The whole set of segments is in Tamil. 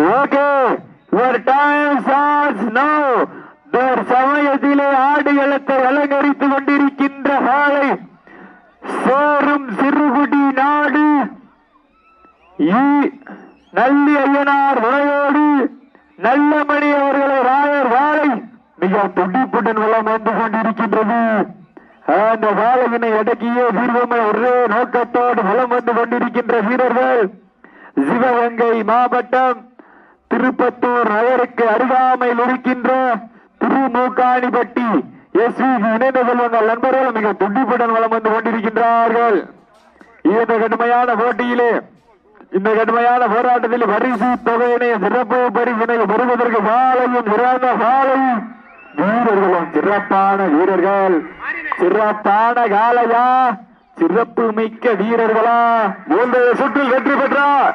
Okay your time starts now. தர் சமயத்திலே ஆடுகளத்தை அலங்கரித்துக் கொண்டிருக்கின்ற காலை சோறும் சிறுகுடி நாடு. ஈ- நல்லி ஐயனார் உரையோடு நல்லமணி அவர்களை ராயர் வாழை. மிக துடிப்புடன் வளம் வந்து கொண்டிருக்கின்றது. அந்த வாழையினை அடக்கியே வீரமை ஒரே நோக்கத்தோடு வளம் வந்து கொண்டிருக்கின்ற வீரர்கள். சிவகங்கை மாவட்டம் திருப்பத்தூர் நகருக்கு அருகாமையில் இருக்கின்ற திருமூக்காணிப்பட்டி எஸ் வி இணைந்து கொள்வங்கள் நண்பர்கள் மிக துண்டிப்புடன் வளம் வந்து கொண்டிருக்கின்றார்கள். இந்த கடுமையான போட்டியிலே இந்த கடுமையான போராட்டத்தில் பரிசு தொகையினை சிறப்பு பரிசினை பெறுவதற்கு வாழையும் சிறந்த வாழையும் வீரர்களும் சிறப்பான வீரர்கள். சிறப்பான காலையா சிறப்பு மிக்க வீரர்களா. முந்தைய சுற்றில் வெற்றி பெற்றார்.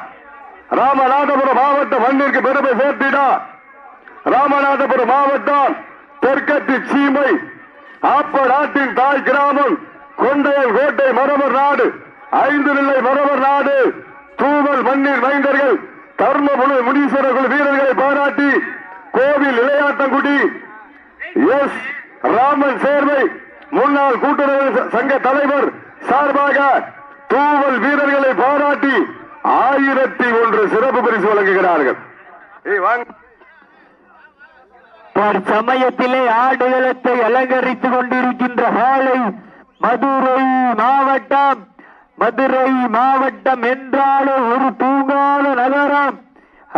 ராமநாதபுரம் மாவட்ட மண்ணிற்கு பெருமை சேர்த்தினார் ராமநாதபுரம் மாவட்டம் தெற்கத்தி சீமை ஆப்ப நாட்டின் தாய் கிராமம் கொண்டையல் கோட்டை மரபர் நாடு ஐந்து நிலை மரபர் நாடு. தூவல் மண்ணின் மைந்தர்கள் தர்மபுரி முனீஸ்வரர்கள் வீரர்களை பாராட்டி கோவில் இளையாட்டங்குடி. எஸ். ராமன் சேர்வை முன்னாள் கூட்டுறவு சங்க தலைவர் சார்பாக தூவல் வீரர்களை பாராட்டி ஆயிரத்தி ஒன்று சிறப்பு பரிசு வழங்குகிறார்கள். ஏய் வாங்க. சமயத்திலே ஆடுகளத்தை அலங்கரித்துக் கொண்டிருக்கின்ற காலை மதுரை மாவட்டம் மதுரை மாவட்டம் என்றாலே ஒரு தூங்காத நகரம்.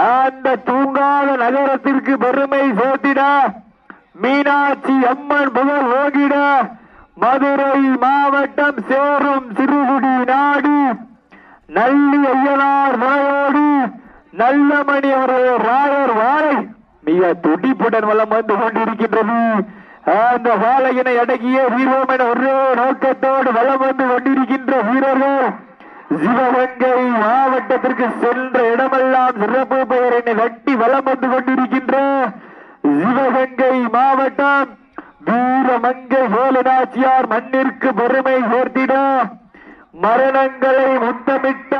அந்த தூங்காத நகரத்திற்கு பெருமை சேர்த்திட மீனாட்சி அம்மன் புகழ் ஓகிட மதுரை மாவட்டம் சேரும் சிறுகுடி நாடு. நல்லி ஐயனார் மலையோடு நல்லமணி அவர்கள் ராயர் வாழை. மிக துடிப்புடன் வளம் வந்து கொண்டிருக்கின்றது. அந்த வாழையினை அடக்கிய வீரம் என ஒரே நோக்கத்தோடு வளம் வந்து கொண்டிருக்கின்ற வீரர்கள் சிவகங்கை மாவட்டத்திற்கு சென்ற இடமெல்லாம் சிறப்பு பெயரினை வெட்டி வளம் வந்து கொண்டிருக்கின்ற சிவகங்கை மாவட்டம் வீரமங்கை வேலுநாச்சியார் மண்ணிற்கு பெருமை சேர்த்திட மரணங்களை முத்தமிட்ட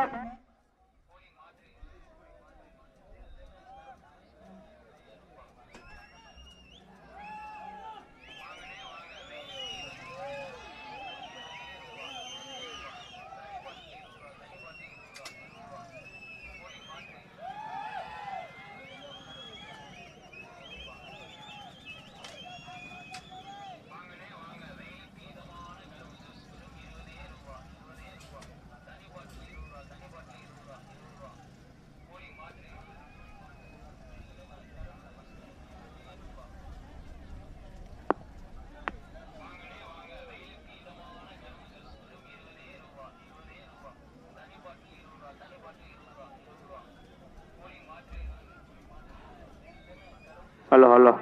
ஹலோ ஹலோ.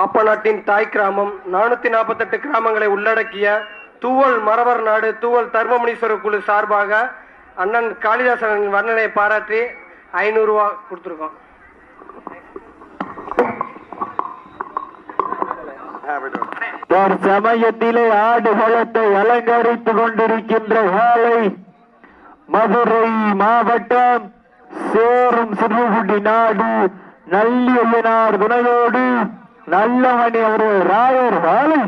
ஆப்பநாட்டின் தாய் கிராமம் நானூத்தி நாற்பத்தெட்டு கிராமங்களை உள்ளடக்கிய தூவல் மரவர் நாடு தூவல் தர்மமுனீஸ்வரர் குழு சார்பாக அண்ணன் காளிதாசன் வர்ணனை பாராட்டி ஐநூறுரூவா கொடுத்துருக்கோம். சமயத்திலே ஆடுகளத்தை அலங்கரித்துக் கொண்டிருக்கின்ற வேலை மதுரை மாவட்டம் சேரும் சிறுகுடி நாடு நல்லியனார் துணையோடு நல்லமணி ஒரு ராயர் வாழை.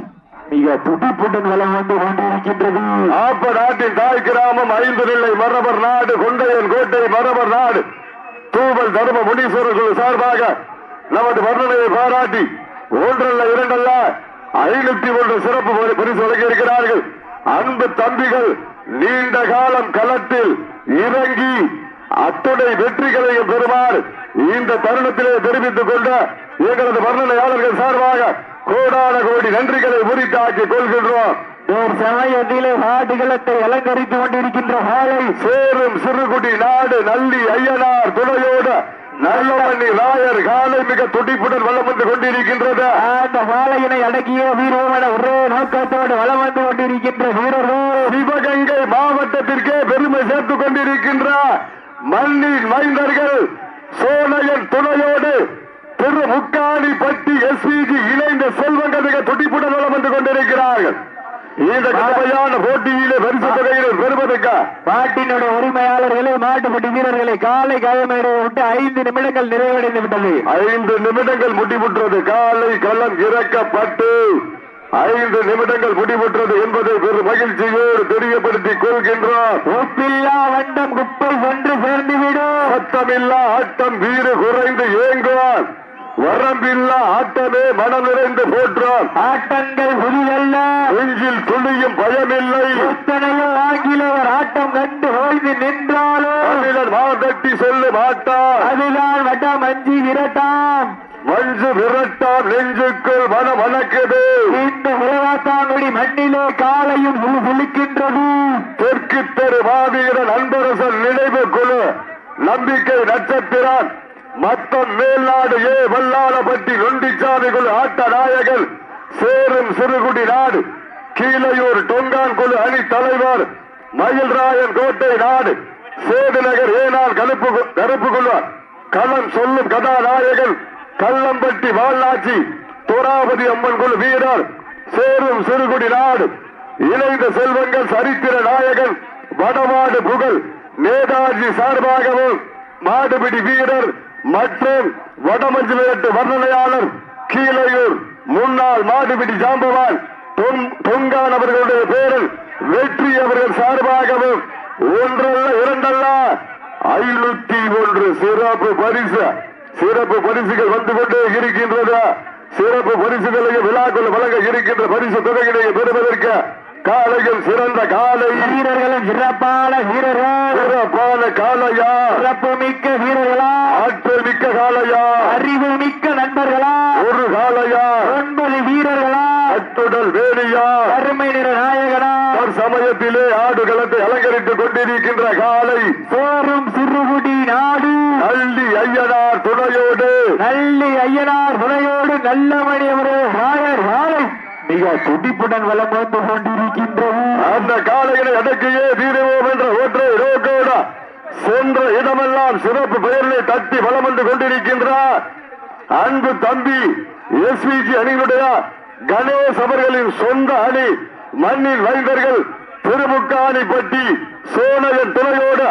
மிக துடிப்புடன் வளம் வந்து கொண்டிருக்கின்றது. ஆப்ப நாட்டின் தாய் கிராமம் ஐந்து நிலை மரபர் நாடு கொண்டையன் கோட்டை மரபர் நாடு. தூவல் தர்ம முனீஸ்வரர்கள் சார்பாக நமது வர்ணனையை பாராட்டி ஒன்றல்ல இரண்டல்ல ஐநூத்தி ஒன்று சிறப்பு பரிசு வழங்கியிருக்கிறார்கள். அன்பு தம்பிகள் நீண்ட காலம் களத்தில் இறங்கி அத்துணை வெற்றிகளை பெறுமாறு இந்த தருணத்திலே தெரிவித்துக் கொண்ட எங்களது வர்ணனையாளர்கள் சார்பாக கோடான கோடி நன்றிகளை உரித்தாக்கிக் கொள்கின்றோம். ஒரு சமயத்திலே ஆடுகளத்தை அலங்கரித்துக் கொண்டிருக்கின்ற வேலை சேரும் சிறுகுடி நாடு நல்லி ஐயனார் துணையோடு நல்லவண்ணி ராயர் காலை மிக துடிப்புடன் வளம் வந்து கொண்டிருக்கின்றது. அந்த வாழையினை அடக்கிய வீரமான ஒரே நோக்கத்தோடு வளம் வந்து கொண்டிருக்கின்ற வீரர்கள் சிவகங்கை மாவட்டத்திற்கே பெருமை சேர்த்துக் கொண்டிருக்கின்ற மண்ணின் மைந்தர்கள் சோனையன் துணையோடு திரு முக்காணி பட்டி எஸ்பிஜி இணைந்த செல்வங்கள் மிக துடிப்புடன் வளம் வந்து கொண்டிருக்கிறார்கள். இந்த கடுமையான போட்டியிலே பரிசு தொகையிலே பெறுவதற்கு? மாட்டினுடைய உரிமையாளர்களை மாட்டுப்பட்டி வீரர்களை காலை காயமடைய விட்டு ஐந்து நிமிடங்கள் நிறைவடைந்து விட்டது. ஐந்து நிமிடங்கள் முடிவுற்றது. காலை களம் இறக்கப்பட்டு ஐந்து நிமிடங்கள் முடிவுற்றது என்பதை பெரும் மகிழ்ச்சியோடு தெரியப்படுத்திக் கொள்கின்றோம். ஒப்பில்லா வண்டம் குப்பை சென்று சேர்ந்துவிடும் சத்தமில்லா ஆட்டம் வீடு குறைந்து ஏங்குவான் வரம்பில்லா ஆட்டமே மனம் நிறைந்து போற்றான். ஆட்டங்கள் புதிதல்ல நெஞ்சில் துளியும் பயமில்லை. எத்தனையோ ஆங்கிலேயர் ஆட்டம் கண்டு ஓய்ந்து நின்றாலும் தமிழர் மாதட்டி சொல்ல மாட்டான் அதுதான் வட்டம் அஞ்சி விரட்டாம். மஞ்சு விரட்டான் நெஞ்சுக்குள் மனம் வணக்குது இந்த விளையாட்டாங்குடி மண்ணிலே காலையும் சிலுக்கின்றது தெற்கு தெரு மாவீரன் அன்பரசன் நினைவு குழு நம்பிக்கை நட்சத்திரான். மத்தம் மேல்நாடு ஏ வல்லாளப்பட்டி நொண்டிச்சாமி ஆட்ட நாயகன் சேரும் சிறுகுடி நாடு கீழையூர் டொங்கான் குழு அணி தலைவர் மயில்ராயன் கோட்டை நாடு சேதுநகர் ஏனால் கருப்பு கு- கருப்பு குழு களம் சொல்லும் கதாநாயகன் கள்ளம்பட்டி வாழ்நாச்சி துராபதி அம்மன் குழு வீரர் சேரும் சிறுகுடி நாடு இணைந்த செல்வங்கள் சரித்திர நாயகன் வடமாடு புகழ் நேதாஜி சார்பாகவும் மாடுபிடி வீரர் மற்றும் வடமஞ்சு விரட்டு வர்ணனையாளர் கீழையூர் முன்னாள் மாடுபிடி ஜாம்பவான் தொங்- தொங்கான் அவர்களுடைய பேரில் வெற்றி அவர்கள் சார்பாகவும் ஒன்றல்ல இரண்டல்ல. ஐநூத்தி ஒன்று சிறப்பு பரிசு. சிறப்பு பரிசுகள் வந்து கொண்டே இருக்கின்றது. சிறப்பு பரிசுகளையும் விழாக்கள் வழங்க இருக்கின்ற பரிசு தொகையினை பெறுவதற்கு காலையில் சிறந்த காலை வீரர்களும் சிறப்பான வீரர்கள். சிறப்பான காலையா சிறப்பு மிக்க வீரர்களா. ஆற்றல் மிக்க காலையா அறிவு மிக்க நண்பர்களா. ஒரு காலையா ஒன்பது வீரர்களா. அத்துடல் வேலியா. அருமை நிற நாயகனா. ஒரு சமயத்திலே ஆடுகளத்தை அலங்கரித்துக் கொண்டிருக்கின்ற காலை சோறும் சிறுகுடி நாடு. அள்ளி ஐயனார் துணையோடு. நல்லி ஐயனார் துணையோடு நல்லமணி அவர்கள் வாழர் வாழை. மிக துடிப்புடன் வலம் வந்து கொண்டிருக்கின்றது அந்த காலையினை அடக்கியே தீருவோம் என்ற ஒற்றை நோக்கோட சென்ற இடமெல்லாம் சிறப்பு பெயர்களை தட்டி வலம் வந்து கொண்டிருக்கின்றார். அன்பு தம்பி எஸ்பிஜி அணியினுடைய கணேஷ் அவர்களின் சொந்த அணி மண்ணின் வைந்தர்கள் திருமுக்காணிப்பட்டி சோனையன் துணையோடு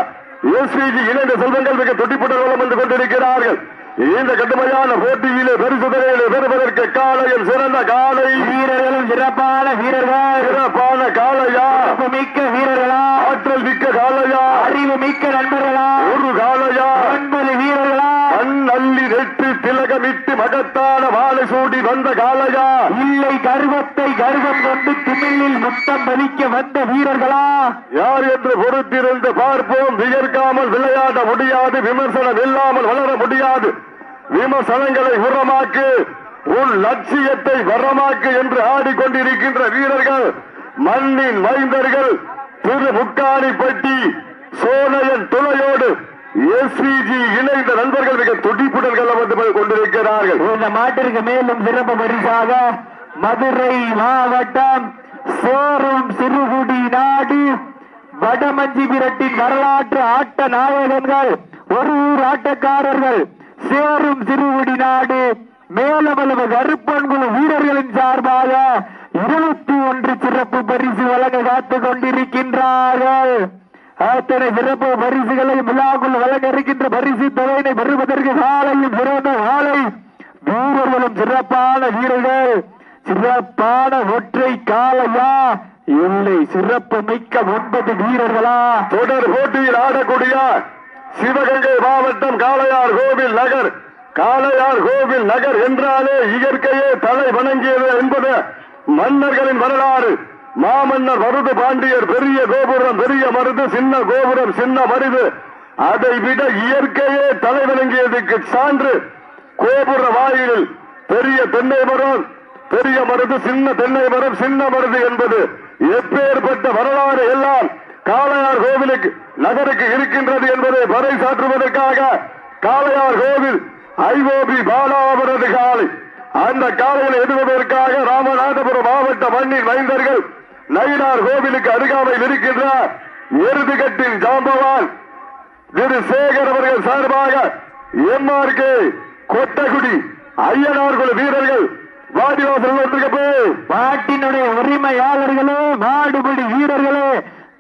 எஸ்பிஜி இணைந்த செல்வங்கள் மிக துடிப்புடன் வலம் வந்து கொண்டிருக்கிறார்கள். இந்த கடுமையான போட்டியிலே பரிசு தொகையிலே பெறுவதற்கு காலையில் சிறந்த காலை. வீரர்களும் சிறப்பான வீரர்கள். சிறப்பான காலையா? மிக்க வீரர்களா? ஆற்றல் மிக்க காலையா? அறிவு மிக்க நண்பர்களா? ஒரு காலையா? ஒன்பது வீரர்களா? மகத்தான வாழை சூடி வந்த காலகா இல்லை கர்வத்தை கர்வம் கொண்டு திமிழில் முத்தம் பதிக்க வந்த வீரர்களா? யார் என்று பொறுத்திருந்து பார்ப்போம். வியர்க்காமல் விளையாட முடியாது. விமர்சனம் இல்லாமல் வளர முடியாது. விமர்சனங்களை உரமாக்கு. உன் லட்சியத்தை வரமாக்கு என்று ஆடிக்கொண்டிருக்கின்ற வீரர்கள் மண்ணின் மைந்தர்கள் திரு முக்காணிப்பட்டி சோனையன் துணையோடு எஸ்பிஜி இணைந்த நண்பர்கள் மிக துடிப்புடன் கொண்டிருக்கிறார்கள். இந்த மாட்டிற்கு மேலும் சிறப்பு பரிசாக மதுரை மாவட்டம் சேரும் சிறுகுடி நாடு வடமஞ்சி விரட்டின் வரலாற்று ஆட்ட நாயகர்கள் ஒரு ஊர் ஆட்டக்காரர்கள் சேரும் சிறுகுடி நாடு மேலவளவு கருப்பன்குழு வீரர்களின் சார்பாக இருபத்தி ஒன்று சிறப்பு பரிசு வழங்க காத்துக் கொண்டிருக்கின்றார்கள். அத்தனை சிறப்பு விழாக்குள் வழங்க இருக்கின்ற பரிசு தொகையினை பெறுவதற்கு காலையில் சிறந்த காலை. வீரர்களும் சிறப்பான வீரர்கள். சிறப்பான ஒற்றை காலையா? இல்லை சிறப்பு மிக்க ஒன்பது வீரர்களா? தொடர் போட்டியில் ஆடக்கூடிய சிவகங்கை மாவட்டம் காளையார் கோவில் நகர். காளையார் கோவில் நகர் என்றாலே இயற்கையே தலை வணங்கியது என்பது மன்னர்களின் வரலாறு. மாமன்னர் மருது பாண்டியர் பெரிய கோபுரம் பெரிய மருது சின்ன கோபுரம் சின்ன மருது. அதை விட இயற்கையே தலைவணங்கியதுக்கு சான்று கோபுர வாயிலில் பெரிய தென்னை மரம் பெரிய மருது சின்ன தென்னை மரம் சின்ன மருது என்பது எப்பேற்பட்ட வரலாறு எல்லாம் காளையார் கோவிலுக்கு நகருக்கு இருக்கின்றது என்பதை பறைசாற்றுவதற்காக காளையார் கோவில் ஐஓபி பாலா அவரது காலை அந்த காலையில் எழுதுவதற்காக ராமநாதபுரம் மாவட்ட மண்ணின் மைந்தர்கள் நயினார் கோவிலுக்கு அருகாமையில் இருக்கின்ற எருதுகட்டின் ஜாம்பவான் திரு சேகர் அவர்கள் சார்பாக எம்ஆர்கே கொட்டகுடி ஐயனார் குழு வீரர்கள் வாடிவாசல் வந்திருக்கப்போ. பாட்டினுடைய உரிமையாளர்களே நாடுபடி வீரர்களே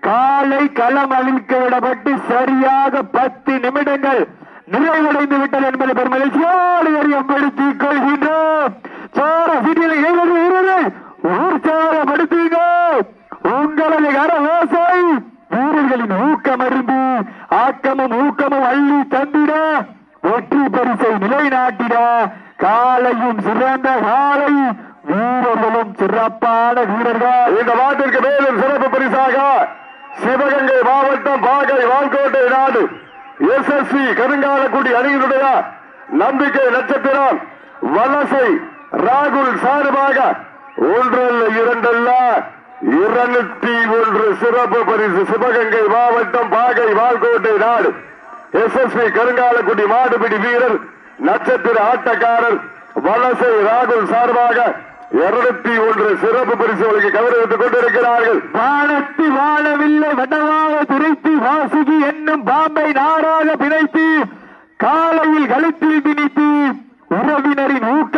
காலை களம் அழிக்க விடப்பட்டு சரியாக பத்து நிமிடங்கள் நிறைவடைந்து விட்டது என்பது பெருமகிழ்ச்சியோடு அறியப்படுத்திக் கொள்கின்றோம் சோர சிட்டியில் எழுபது வீரர்கள் உற்சாகப்படுத்துங்க உங்களது கர ஓசை வீரர்களின் ஊக்கமருந்து ஆக்கமும் ஊக்கமும் தந்திட வெற்றி பரிசை நிலைநாட்டிட காலையும் சிறந்த காலை வீரர்களும் சிறப்பான வீரர்கள். இந்த வாட்டிற்கு மேலும் சிறப்பு பரிசாக சிவகங்கை மாவட்டம் பாகை வால்கோட்டை நாடு எஸ்எஸ்சி கருங்காலக்குடி அணியினுடைய நம்பிக்கை நட்சத்திரம் வலசை ராகுல் சார்பாக ஒன்றல்ல இரண்டல்ல இருநூத்தி ஒன்று சிறப்பு பரிசு சிவகங்கை மாவட்டம் பாகை வால்கோட்டை நாடு. எஸ்எஸ்பி கருங்காலக்குடி மாடுபிடி வீரர் நட்சத்திர ஆட்டக்காரர் வலசை ராகுல் சார்பாக இருநூத்தி ஒன்று சிறப்பு பரிசுகளுக்கு கௌரவித்துக் கொண்டிருக்கிறார்கள். வானத்தி வாழவில்லை வடவாக துரைத்து வாசுகி என்னும் பாம்பை நாராக பிணைத்து காலையில் கழுத்தில் திணித்து உறவினரின் ஊக்க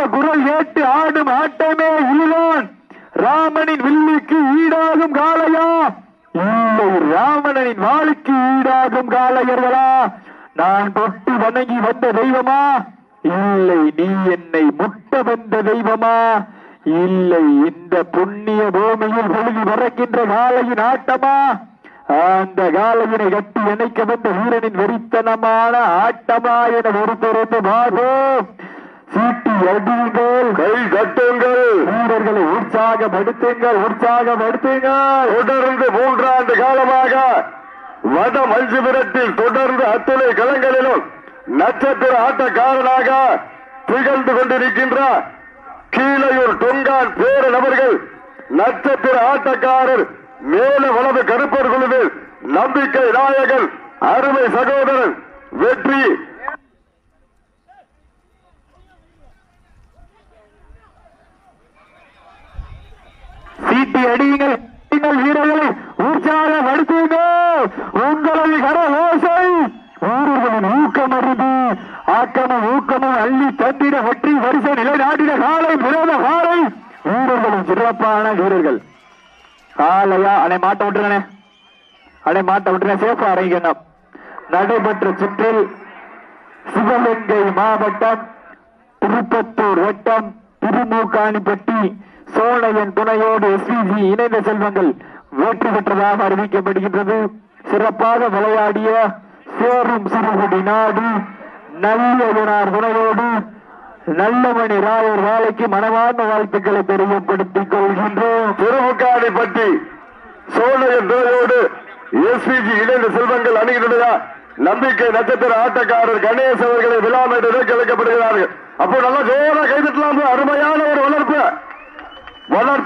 தெய்வமா? இல்லை நீ என்னை முட்ட வந்த தெய்வமா? இல்லை இந்த புண்ணிய பூமியில் பொழுது பறக்கின்ற காளையின் ஆட்டமா? அந்த காளையினை கட்டி இணைக்க வந்த வீரனின் வெறித்தனமான ஆட்டமா என ஒருத்தரத்து மாறும் சீட்டி அடியுங்கள். கை கட்டுங்கள். வீரர்களை உற்சாகப்படுத்துங்கள் உற்சாகப்படுத்துங்கள். தொடர்ந்து மூன்றாண்டு காலமாக வட மஞ்சுபுரத்தில் தொடர்ந்து அத்துணை களங்களிலும் நட்சத்திர ஆட்டக்காரனாக திகழ்ந்து கொண்டிருக்கின்ற கீழையூர் டொங்கான் பேர நபர்கள் நட்சத்திர ஆட்டக்காரர் மேல வலது கருப்பர் குழுவில் நம்பிக்கை நாயகன் அருமை சகோதரன் வெற்றி. சீட்டி அடியுங்கள். வீரர்களை வீரர்களை உற்சாகப்படுத்துங்கள். உங்களது கர ஓசை ஊர்வலன் ஊக்கம் அருந்து ஆக்கமும் ஊக்கமும் அள்ளி தந்திட வெற்றி வரிசை நிலைநாட்டிட காலை விரோத காலை வீரர்களும் சிறப்பான வீரர்கள். காலையா? அனை மாட்ட விட்டுருங்கண்ணே. அனை மாட்ட விட்டுருங்க. சேஃபா இறங்கிக்கணும் நடைபெற்ற சுற்றில் சிவகங்கை மாவட்டம் திருப்பத்தூர் வட்டம் திருமூக்காணிப்பட்டி சோழையன் துணையோடு எஸ்பிஜி இணைந்த செல்வங்கள் வெற்றி பெற்றதாக அறிவிக்கப்படுகின்றது. சிறப்பாக விளையாடிய சேரும் சிறுகுடி நாடு நல்லதனார் உணவோடு நல்லமணி ராயர் வேலைக்கு மனமான வாழ்த்துக்களை தெரிவிப்படுத்திக் கொள்கின்றோம். திருமுக்காடை பற்றி சோழக துறையோடு எஸ்பிஜி இணைந்த செல்வங்கள் அணுகின்றதா நம்பிக்கை நட்சத்திர ஆட்டக்காரர் கணேச அவர்களை விழாமேட்டத்தில் கிழக்கப்படுகிறார்கள் அப்போ நல்லா ஜோரா கைதட்டலாம் அருமையான ஒரு வளர்ப்பு. வளர்த்த